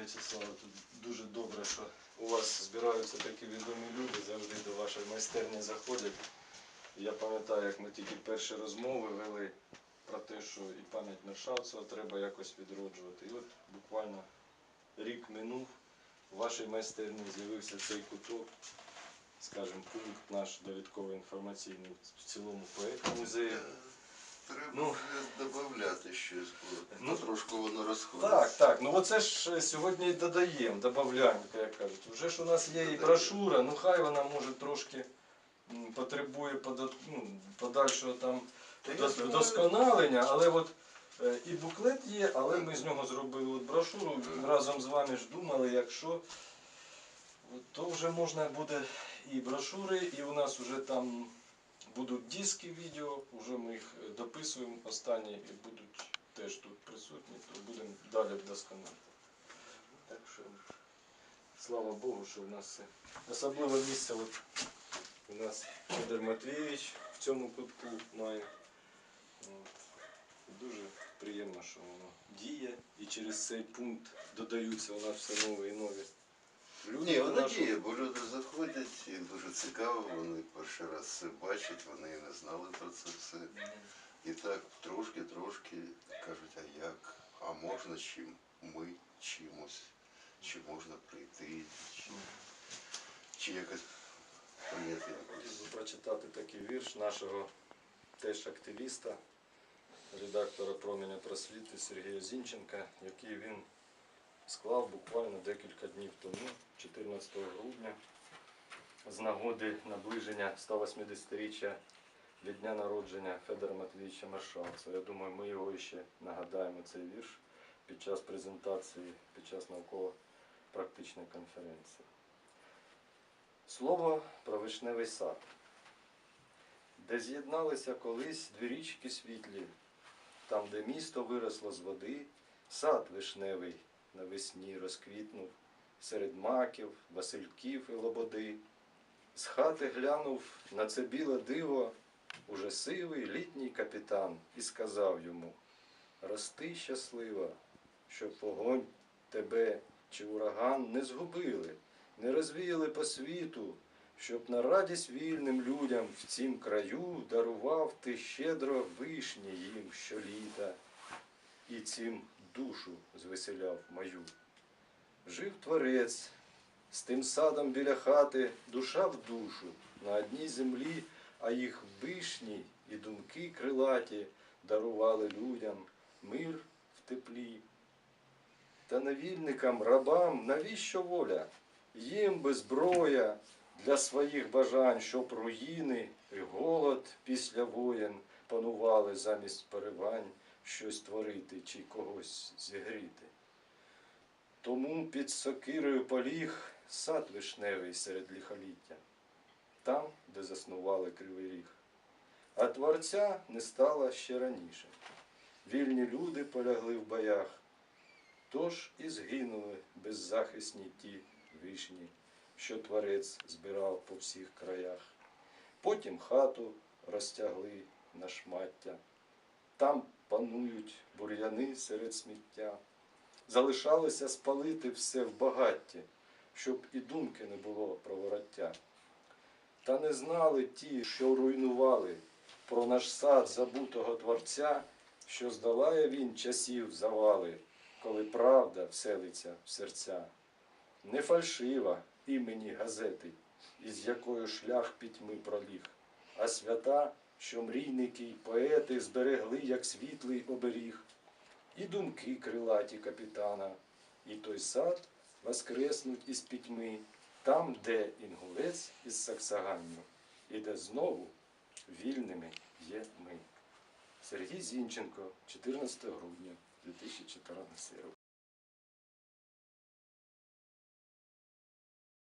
В'ячеславе, тут дуже добре, що у вас збираються такі відомі люди, завжди до вашої майстерні заходять. Я пам'ятаю, як ми тільки перші розмови вели про те, що і пам'ять Мершавцева треба якось відроджувати. І от буквально рік минув, в вашій майстерні з'явився цей куток, скажімо, пункт наш довідковий інформаційний в цілому по музею. Треба Ну. додати щось, бо Ну, трошки воно розходиться. Так, так. Оце ж е, сьогодні додаємо, додаємо, як кажуть. Вже ж у нас є і брошура, ну хай вона може трошки потребує подат- ну, подальшого там вдосконалення, але от е, і буклет є, але ми з нього зробили от брошуру, разом з вами ж думали, якщо то вже можна буде і брошури, і у нас вже там будуть диски відео, вже ми їх дописуємо останні і будуть теж тут присутні, то будемо далі вдосконалити. Так що слава Богу, що в нас все. Особливе місце от у нас Федор Матвійович в цьому кутку має. От. Дуже приємно, що воно діє і через цей пункт додаються у нас все нові і нові люди. Ні, воно діє, бо люди заходять, їм дуже цікаво, вони перший раз це бачать, вони і не знали про це все. І так трошки-трошки кажуть, а як? А можна чим? Ми чимось? Чи можна прийти? Чи, чи якось якусь? би прочитати такий вірш нашого теж активіста, редактора променя просвіти Сергія Зінченка, який він склав буквально декілька днів тому, 14 грудня, з нагоди наближення 180-річчя від дня народження Федора Матвійовича Маршалцева. Я думаю, ми його ще нагадаємо цей вірш під час презентації, під час науково-практичної конференції. Слово про вишневий сад, де з'єдналися колись дві річки світлі, там, де місто виросло з води, сад вишневий навесні розквітнув, серед маків, васильків і лободи. З хати глянув на це біле диво уже сивий літній капітан і сказав йому: Рости щаслива, щоб вогонь тебе чи ураган не згубили не розвіяли по світу, щоб на радість вільним людям в цім краю дарував ти щедро вишні їм щоліта, і цим душу звеселяв мою. Жив творець, з тим садом біля хати, душа в душу, на одній землі, а їх вишні і думки крилаті дарували людям мир в теплі. Та невільникам, рабам, навіщо воля? Їм би зброя для своїх бажань, щоб руїни і голод після воєн панували замість поривань щось творити чи когось зігріти. Тому під сокирою поліг сад вишневий серед ліхоліття, там, де заснували кривий ріг. А творця не стало ще раніше. Вільні люди полягли в боях, Тож і згинули беззахисні ті вишні, що творець збирав по всіх краях. Потім хату розтягли на шмаття. Там панують бур'яни серед сміття. Залишалося спалити все в багатті, щоб і думки не було про вороття. Та не знали ті, що руйнували про наш сад забутого творця, що здолає він часів завали коли правда вселиться в серця. Не фальшива імені газети, із якою шлях пітьми проліг, а свята, що мрійники й поети зберегли, як світлий оберіг, і думки крилаті капітана, і той сад воскреснуть із пітьми, там, де інгулець із Саксаганню, і де знову вільними є ми. Сергій Зінченко, 14 грудня 2014 року.